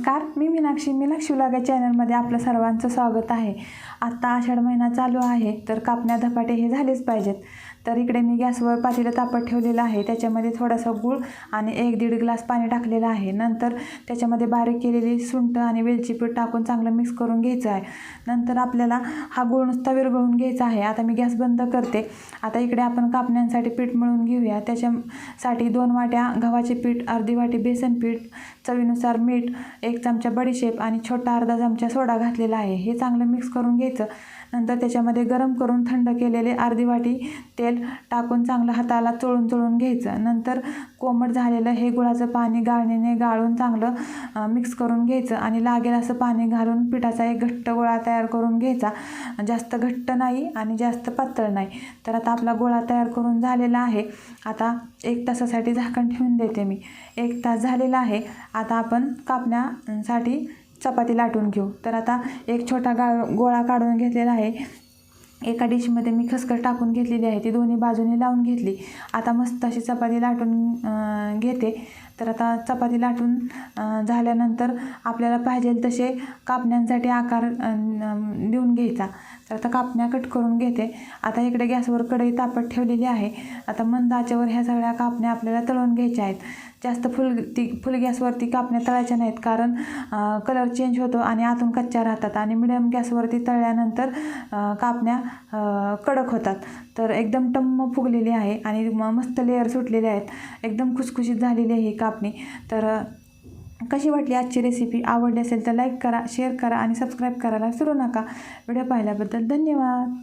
नमस्कार. मी मीनाक्षी. मीनाक्षी व्लॉग चॅनलमध्ये आपलं सर्वांचं स्वागत आहे. आत्ता आषाढ महिना चालू आहे तर कापण्या धपाटे हे झालेच पाहिजेत. तर इकडे मी गॅसवर पातेलं तापत ठेवलेलं आहे. त्याच्यामध्ये थोडासा गूळ आणि एक दीड ग्लास पाणी टाकलेलं आहे. नंतर त्याच्यामध्ये बारीक केलेली सुंठ आणि वेलची पीठ टाकून चांगलं मिक्स करून घ्यायचं आहे. नंतर आपल्याला हा गूळ नुसता विरघळून घ्यायचा आहे. आता मी गॅस बंद करते. आता इकडे आपण कापण्यांसाठी पीठ मळून घेऊया. त्याच्यासाठी दोन वाट्या गव्हाचे पीठ अर्धी वाटी बेसन पीठ चवीनुसार मीठ एक चमचा बडीशेप आणि छोटा अर्धा चमचा सोडा घातलेला आहे. हे चांगलं मिक्स करून घ्यायचं. नंतर त्याच्यामध्ये गरम करून थंड केलेले अर्धी वाटी तेल टाकून चांगलं हाताला चोळून चोळून घ्यायचं. नंतर कोमट झालेलं हे गुळाचं पाणी गाळणीने गाळून चांगलं मिक्स करून घ्यायचं आणि लागेल असं पाणी घालून पिठाचा एक घट्ट गोळा तयार करून घ्यायचा. जास्त घट्ट नाही आणि जास्त पातळ नाही. तर आता आपला गोळा तयार करून झालेला आहे. आता एक तासासाठी झाकण ठेवून देते मी. एक तास झालेला आहे. आता आपण कापण्या साठी चपाती लाटून घेऊ. तर आता एक छोटा गा गोळा काढून घेतलेला आहे. एका डिशमध्ये मी खसखस टाकून घेतलेली आहे. ती दोन्ही बाजूने लावून घेतली. आता मस्त अशी चपाती लाटून घेते. तर आता चपाती लाटून झाल्यानंतर आपल्याला पाहिजे तसे कापण्यांसाठी आकार देऊन घ्यायचा. तर आता कापण्या कट करून घेते. आता इकडे गॅसवर कढई तापत ठेवलेली आहे. आता मंद आचेवर ह्या सगळ्या कापण्या आपल्याला तळून घ्यायच्या आहेत. जास्त फुल ती फुल गॅसवरती कापण्या तळायच्या नाहीत. कारण कलर चेंज होतो आणि आतून कच्च्या राहतात आणि मिडियम गॅसवरती तळल्यानंतर कापण्या कडक होतात. तर एकदम टम्म फुगलेली आहे आणि मस्त लेअर सुटलेले आहेत. एकदम खुसखुशीत झालेली आहे ही कापणी. तर कशी वाटली आजची रेसिपी आवडली असेल तर लाईक करा शेअर करा आणि सबस्क्राईब करायला सुरू नका. व्हिडिओ पाहिल्याबद्दल धन्यवाद.